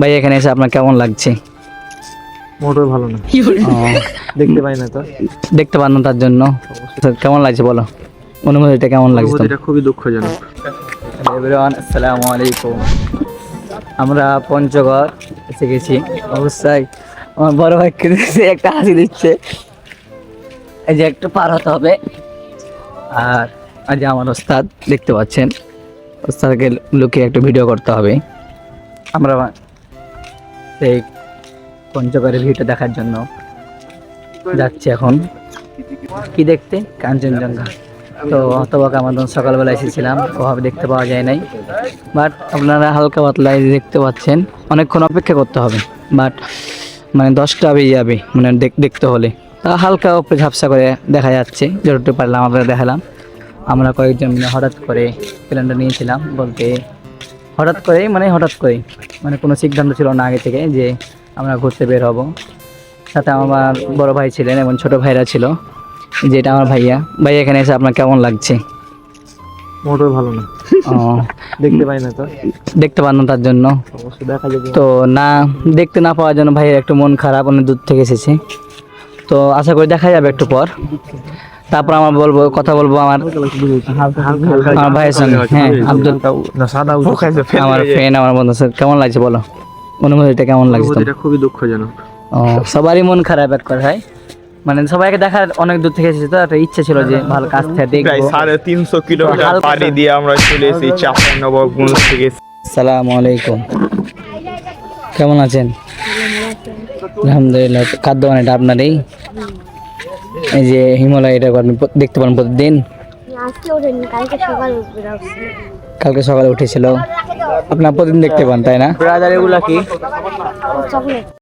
ভাই এখানে এসে আপনার কেমন লাগছে? মোটর ভালো না। দেখতে পাই না তো। দেখতে পান না তার জন্য। কেমন লাগছে বলো? অনুভূতিটা কেমন লাগছে? অনুভূতিটা খুবই দুঃখজনক। এভরিওয়ান আসসালামু আলাইকুম। আমরা পঞ্চগড় এসে গেছি। অবশ্যই আমার বড় ভাই কিনেছে একটা হাসি দিচ্ছে। এই যে একটু পার হতে হবে। আর আজ আমার ওস্তাদ দেখতে পাচ্ছেন। ওস্তাদকে লুকিয়ে একটু ভিডিও করতে হবে। আমরা সেই পঞ্চগড়ের ভিউটা দেখার জন্য যাচ্ছি এখন। কি দেখতে? কাঞ্চনজঙ্ঘা। তো অতবাক আমাদের সকালবেলা এসেছিলাম ওভাবে দেখতে পাওয়া যায় নাই। বাট আপনারা হালকা পাতলা দেখতে পাচ্ছেন, অনেকক্ষণ অপেক্ষা করতে হবে। বাট মানে দশটা বেজে যাবে মানে দেখ- দেখতে হলে। তা হালকা উপরে ঝাপসা করে দেখা যাচ্ছে, যতটুকু পারলাম আমরা দেখালাম। আমরা কয়েকজন মিলে হঠাৎ করে প্ল্যানটা নিয়েছিলাম বলতে হঠাৎ করেই মানে হঠাৎ করেই। মানে কোনো সিদ্ধান্ত ছিল না আগে থেকে যে আমরা ঘুরতে বের হব। সাথে আমার বড় ভাই ছিলেন এবং ছোট ভাইরা ছিল যেটা আমার ভাইয়া। ভাই এখানে এসে আপনার কেমন লাগছে? মোটর ভালো না। ও, দেখতে পাই না তো। দেখতে পান না তার জন্য। তো না দেখতে না পাওয়ার জন্য ভাইয়ের একটু মন খারাপ অনেক দূর থেকে এসেছে। তো আশা করি দেখা যাবে একটু পর। তারপর আমার বলব কথা বলব আমার আমার ভাইয়ের সঙ্গে। হ্যাঁ আব্দুল আমার ফ্রেন্ড আমার বন্ধু স্যার কেমন লাগছে বলো? অনুভূতিটা কেমন লাগছে? অনুভূতিটা খুবই দুঃখজনক। ও সবারই মন খারাপ এক করে ভাই মানে সবাইকে দেখার অনেক দূর থেকে এসেছে তো একটা ইচ্ছে ছিল যে ভালো কাছ থেকে প্রায় দেখব সাড়ে তিনশো কিলোমিটার পাড়ি দিয়ে আমরা চলে এসেছি চাঁপাইনবাবগঞ্জ থেকে। সালাম আলাইকুম। কেমন আছেন? আলহামদুলিল্লাহ খাদ্য মানে এটা আপনারই? এই যে হিমালয় এটা আপনি দেখতে পান প্রতিদিন। কালকে সকালে উঠেছিল। আপনার প্রতিদিন দেখতে পান তাই না? ব্রাদার এগুলা কি? চকলেট।